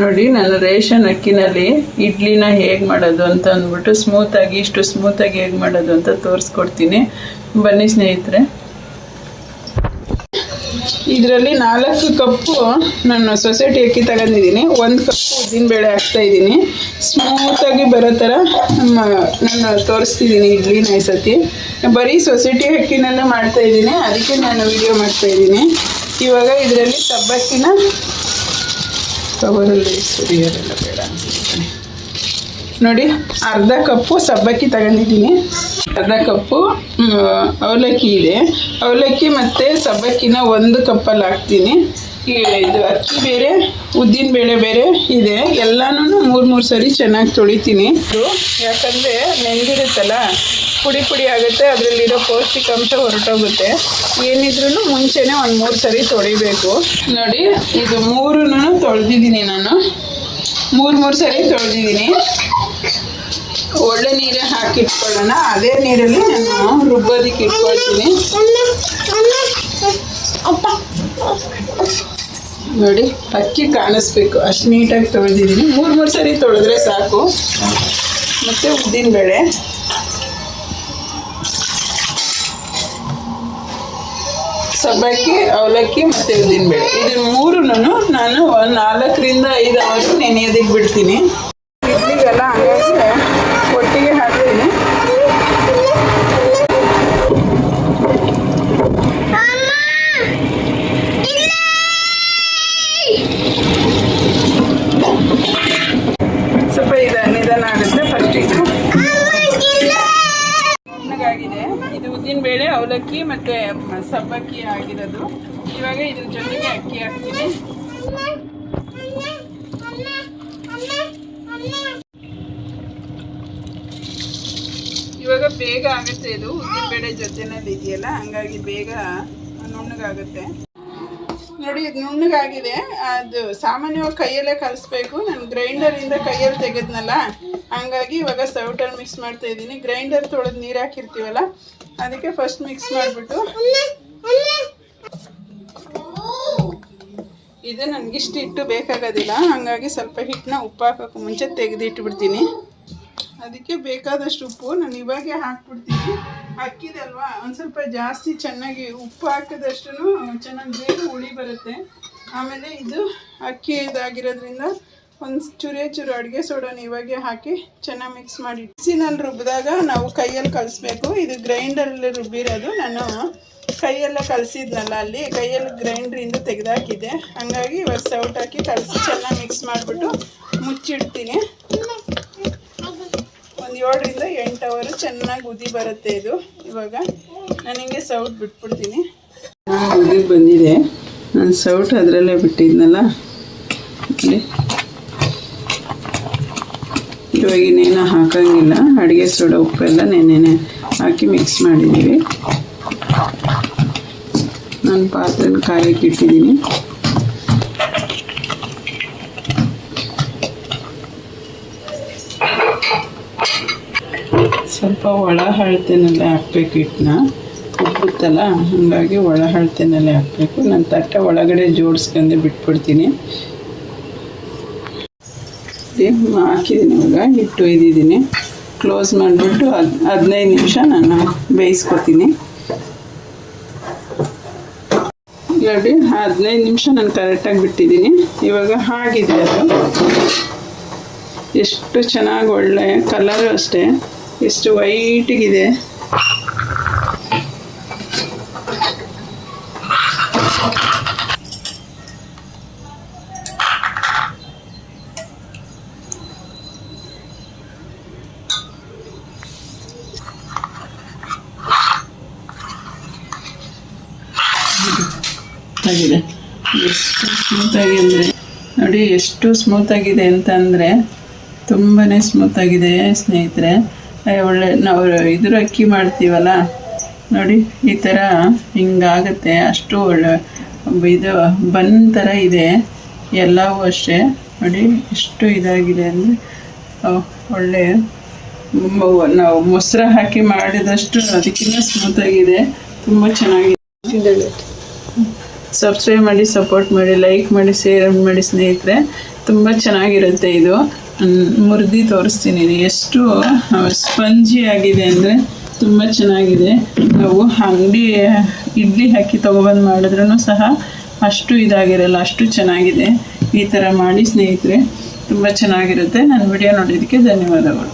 ನೋಡಿ ನಾನು ರೇಷನ್ ಅಕ್ಕಿನಲ್ಲಿ ಇಡ್ಲಿನ ಹೇಗೆ ಮಾಡೋದು ಅಂತ ಅಂದ್ಬಿಟ್ಟು ಸ್ಮೂತಾಗಿ ಇಷ್ಟು ಸ್ಮೂತಾಗಿ ಹೇಗೆ ಮಾಡೋದು ಅಂತ ತೋರಿಸ್ಕೊಡ್ತೀನಿ. ಬನ್ನಿ ಸ್ನೇಹಿತರೆ. ಇದರಲ್ಲಿ ನಾಲ್ಕು ಕಪ್ಪು ನಾನು ಸೊಸೈಟಿ ಅಕ್ಕಿ ತಗೊಂಡಿದ್ದೀನಿ. ಒಂದು ಕಪ್ಪು ಉದ್ದಿನಬೇಳೆ ಹಾಕ್ತಾ ಇದ್ದೀನಿ. ಸ್ಮೂತಾಗಿ ಬರೋ ಥರ ನಮ್ಮ ನಾನು ತೋರಿಸ್ತಿದ್ದೀನಿ ಇಡ್ಲಿನ ಈ ಬರೀ ಸೊಸೈಟಿ ಅಕ್ಕಿನಲ್ಲೇ ಮಾಡ್ತಾ ಇದ್ದೀನಿ. ಅದಕ್ಕೆ ನಾನು ವಿಡಿಯೋ ಮಾಡ್ತಾ ಇದ್ದೀನಿ. ಇವಾಗ ಇದರಲ್ಲಿ ಸಬ್ಬಕ್ಕಿನ ಕವರಲ್ಲಿ ಸುರಿಯೋದೆಲ್ಲ ಬೇಡ ಅನ್ಸುತ್ತೆ. ನೋಡಿ, ಅರ್ಧ ಕಪ್ಪು ಸಬ್ಬಕ್ಕಿ ತಗೊಂಡಿದ್ದೀನಿ. ಅರ್ಧ ಕಪ್ಪು ಅವಲಕ್ಕಿ ಇದೆ. ಅವಲಕ್ಕಿ ಮತ್ತು ಸಬ್ಬಕ್ಕಿನ ಒಂದು ಕಪ್ಪಲ್ಲಿ ಹಾಕ್ತೀನಿ. ಇದು ಅಕ್ಕಿ ಬೇರೆ, ಉದ್ದಿನ ಬೇಳೆ ಬೇರೆ ಇದೆ. ಎಲ್ಲಾನು ಮೂರು ಮೂರು ಸರಿ ಚೆನ್ನಾಗಿ ತೊಳಿತೀನಿ. ಯಾಕಂದರೆ ನೆಂದಿರುತ್ತಲ್ಲ ಪುಡಿ ಪುಡಿ ಆಗುತ್ತೆ, ಅದರಲ್ಲಿರೋ ಪೌಷ್ಟಿಕಾಂಶ ಹೊರಟೋಗುತ್ತೆ. ಏನಿದ್ರೂ ಮುಂಚೆನೇ ಒಂದು ಮೂರು ಸರಿ ತೊಳಿಬೇಕು. ನೋಡಿ, ಇದು ಮೂರೂ ತೊಳೆದಿದ್ದೀನಿ ನಾನು. ಮೂರು ಮೂರು ಸರಿ ತೊಳೆದಿದ್ದೀನಿ. ಒಳ್ಳೆ ನೀರೇ ಹಾಕಿಟ್ಕೊಳ್ಳೋಣ. ಅದೇ ನೀರಲ್ಲಿ ನಾನು ರುಬ್ಬೋದಕ್ಕೆ ಇಟ್ಕೊಳ್ತೀನಿ. ನೋಡಿ, ಅಕ್ಕಿ ಕಾಣಿಸ್ಬೇಕು. ಅಷ್ಟು ನೀಟಾಗಿ ತೊಳೆದಿದ್ದೀನಿ. ಮೂರು ಮೂರು ಸರಿ ತೊಳೆದ್ರೆ ಸಾಕು. ಮತ್ತು ಉದ್ದಿನಬೇಳೆ. ಸಬ್ಬಕ್ಕಿ ಅವಲಕ್ಕಿ ಮತ್ತು ಉದ್ದಿನಬೇಳೆ. ಇದನ್ನ ಮೂರು ನಾನು ನಾಲ್ಕರಿಂದ ಐದು ಅವರು ನೆನೆಯೋದಕ್ಕೆ ಬಿಡ್ತೀನಿ ಇಡ್ಲಿಗೆಲ್ಲ ಹಂಗಾಗಿ ಒಟ್ಟಿಗೆ ಹಾಕ್ತೀನಿ ಸ್ವಲ್ಪ ಇದು ನಿಧಾನ ಆಗುತ್ತೆ ಫಸ್ಟ್ ಇದು ತಣ್ಣಗಾಗಿದೆ ಇದು ಉದ್ದಿನ ಬೇಳೆ ಅವಲಕ್ಕಿ ಮತ್ತೆ ಸಬ್ಬಕ್ಕಿ ಆಗಿರೋದು. ಇವಾಗ ಇದ್ರ ಜೊತೆಗೆ ಅಕ್ಕಿ ಹಾಕ್ತೀನಿ. ಇವಾಗ ಬೇಗ ಆಗುತ್ತೆ ಇದು. ಉದ್ದಿನ ಬೇಳೆ ಜೊತೆನಲ್ಲಿ ಇದೆಯಲ್ಲ, ಹಂಗಾಗಿ ಬೇಗ ನುಣ್ಣಗಾಗುತ್ತೆ. ನೋಡಿ, ಇದು ನುಣ್ಣಗಾಗಿದೆ. ಅದು ಸಾಮಾನ್ಯವಾಗಿ ಕೈಯಲ್ಲೇ ಕಲಿಸ್ಬೇಕು. ನಾನು ಗ್ರೈಂಡರಿಂದ ಕೈಯಲ್ಲಿ ತೆಗೆದ್ನಲ್ಲ, ಹಂಗಾಗಿ ಇವಾಗ ಸೌಟಲ್ಲಿ ಮಿಕ್ಸ್ ಮಾಡ್ತಾ ಇದ್ದೀನಿ. ಗ್ರೈಂಡರ್ ತೊಳೆದು ನೀರು ಹಾಕಿರ್ತೀವಲ್ಲ ಅದಕ್ಕೆ ಫಸ್ಟ್ ಮಿಕ್ಸ್ ಮಾಡಿಬಿಟ್ಟು. ಇದು ನನಗಿಷ್ಟು ಹಿಟ್ಟು ಬೇಕಾಗೋದಿಲ್ಲ. ಹಾಗಾಗಿ ಸ್ವಲ್ಪ ಹಿಟ್ಟನ್ನ ಉಪ್ಪು ಹಾಕೋಕೆ ಮುಂಚೆ ತೆಗೆದಿಟ್ಬಿಡ್ತೀನಿ. ಅದಕ್ಕೆ ಬೇಕಾದಷ್ಟು ಉಪ್ಪು. ನಾನು ಇವಾಗೆ ಹಾಕ್ಬಿಡ್ತೀನಿ. ಅಕ್ಕಿದಲ್ವಾ? ಒಂದು ಸ್ವಲ್ಪ ಜಾಸ್ತಿ ಚೆನ್ನಾಗಿ ಉಪ್ಪು ಹಾಕಿದಷ್ಟು ಚೆನ್ನಾಗಿ ಬೇಗ ಹುಳಿ ಬರುತ್ತೆ. ಆಮೇಲೆ ಇದು ಅಕ್ಕಿ ಇದಾಗಿರೋದ್ರಿಂದ ಒಂದು ಚೂರೇ ಚೂರು ಅಡುಗೆ ಸೋಡಾನ ಇವಾಗೆ ಹಾಕಿ ಚೆನ್ನಾಗಿ ಮಿಕ್ಸ್ ಮಾಡಿ ಮಿಕ್ಸಿನಲ್ಲಿ ರುಬ್ಬಿದಾಗ ನಾವು ಕೈಯಲ್ಲಿ ಕಲಿಸ್ಬೇಕು. ಇದು ಗ್ರೈಂಡರಲ್ಲಿ ರುಬ್ಬಿರೋದು. ನಾನು ಕೈಯೆಲ್ಲ ಕಲಸಿದ್ನಲ್ಲ ಅಲ್ಲಿ, ಕೈಯಲ್ಲಿ ಗ್ರೈಂಡ್ರಿಂದ ತೆಗೆದಾಕಿದ್ದೆ. ಹಂಗಾಗಿ ಇವಾಗ ಸೌಟ್ ಹಾಕಿ ಕಲಸಿ ಚೆನ್ನಾಗಿ ಮಿಕ್ಸ್ ಮಾಡಿಬಿಟ್ಟು ಮುಚ್ಚಿಡ್ತೀನಿ. ಒಂದು ಏಳರಿಂದ ಎಂಟು ಅವರು ಚೆನ್ನಾಗಿ ಉದಿ ಬರುತ್ತೆ ಇದು. ಇವಾಗ ನಾನು ಹಿಂಗೆ ಸೌಟ್ ಬಿಟ್ಬಿಡ್ತೀನಿ. ಬಂದಿದೆ ನಾನು ಸೌಟ್ ಅದರಲ್ಲೇ ಬಿಟ್ಟಿದ್ನಲ್ಲ. ಇಲ್ಲಿ. ಇವಾಗ ಇನ್ನೇನು ಹಾಕಂಗಿಲ್ಲ. ಅಡುಗೆ ಸೋಡಾ ಉಪ್ಪೆಲ್ಲ ನೆನೆನೆ ಹಾಕಿ ಮಿಕ್ಸ್ ಮಾಡಿದ್ದೀವಿ ನಾನು ಪಾತ್ರೆನ ಕಾಯಕ್ಕೆ ಇಟ್ಟಿದ್ದೀನಿ. ಸ್ವಲ್ಪ ಒಳ ಅಳತೆನಲ್ಲೇ ಹಾಕ್ಬೇಕು ಹಿಟ್ಟನ್ನ. ಉಪ್ಪುತ್ತಲ್ಲ, ಹಾಗಾಗಿ ಒಳ ಅಳತೆನಲ್ಲೇ ಹಾಕ್ಬೇಕು. ನಾನು ತಟ್ಟೆ ಒಳಗಡೆ ಜೋಡಿಸ್ಕೊಂಡು ಬಿಟ್ಬಿಡ್ತೀನಿ. ಇದು ಹಾಕಿದ್ದೀನಿ ಇವಾಗ. ಹಿಟ್ಟು ಒಯ್ದಿದ್ದೀನಿ ಕ್ಲೋಸ್ ಮಾಡಿಬಿಟ್ಟು ಹದ್, ಹದಿನೈದು ನಿಮಿಷ ನಾನು ಬೇಯಿಸ್ಕೊತೀನಿ. ನೋಡಿ, ಹದಿನೈದು ನಿಮಿಷ ನಾನು ಕರೆಕ್ಟಾಗಿ ಬಿಟ್ಟಿದ್ದೀನಿ. ಇವಾಗ ಆಗಿದೆ ಅದು. ಎಷ್ಟು ಚೆನ್ನಾಗಿ ಒಳ್ಳೆ ಕಲರು ಅಷ್ಟೇ. ಎಷ್ಟು ವೈಟಿಗಿದೆ ಆಗಿದೆ. ಎಷ್ಟು ಸ್ಮೂತಾಗಿ ಅಂದರೆ, ನೋಡಿ ಎಷ್ಟು ಸ್ಮೂತಾಗಿದೆ ಅಂತ ಅಂದರೆ ತುಂಬಾ ಸ್ಮೂತಾಗಿದೆ ಸ್ನೇಹಿತರೆ. ಒಳ್ಳೆ, ನಾವು ಇದ್ರ ಅಕ್ಕಿ ಮಾಡ್ತೀವಲ್ಲ, ನೋಡಿ ಈ ಥರ ಹಿಂಗಾಗತ್ತೆ. ಅಷ್ಟು ಒಳ್ಳೆ, ಇದು ಬನ್ ಥರ ಇದೆ, ಎಲ್ಲವೂ ಅಷ್ಟೇ. ನೋಡಿ ಎಷ್ಟು ಇದಾಗಿದೆ ಅಂದರೆ ಒಳ್ಳೆ ನಾವು ಮೊಸರು ಹಾಕಿ ಮಾಡಿದಷ್ಟು ಅದಕ್ಕಿಂತ ಸ್ಮೂತಾಗಿದೆ ತುಂಬ ಚೆನ್ನಾಗಿದೆ ಸಬ್ಸ್ಕ್ರೈಬ್ ಮಾಡಿ ಸಪೋರ್ಟ್ ಮಾಡಿ ಲೈಕ್ ಮಾಡಿ ಶೇರ್ ಮಾಡಿ ಸ್ನೇಹಿತರೆ, ತುಂಬ ಚೆನ್ನಾಗಿರುತ್ತೆ ಇದು. ಮುರಿದಿ ತೋರಿಸ್ತೀನಿ ಎಷ್ಟು ಸ್ಪಂಜಿ ಆಗಿದೆ ಅಂದರೆ ತುಂಬ ಚೆನ್ನಾಗಿದೆ. ನಾವು ಅಂಗಡಿ, ಇಡ್ಲಿ ಹಾಕಿ ತೊಗೊಬಂದು ಮಾಡಿದ್ರೂ ಸಹ ಅಷ್ಟು ಇದಾಗಿರಲ್ಲ, ಅಷ್ಟು ಚೆನ್ನಾಗಿದೆ. ಈ ಥರ ಮಾಡಿ ಸ್ನೇಹಿತರೆ, ತುಂಬ ಚೆನ್ನಾಗಿರುತ್ತೆ. ನನ್ನ ವಿಡಿಯೋ ನೋಡಿದ್ದಕ್ಕೆ ಧನ್ಯವಾದಗಳು.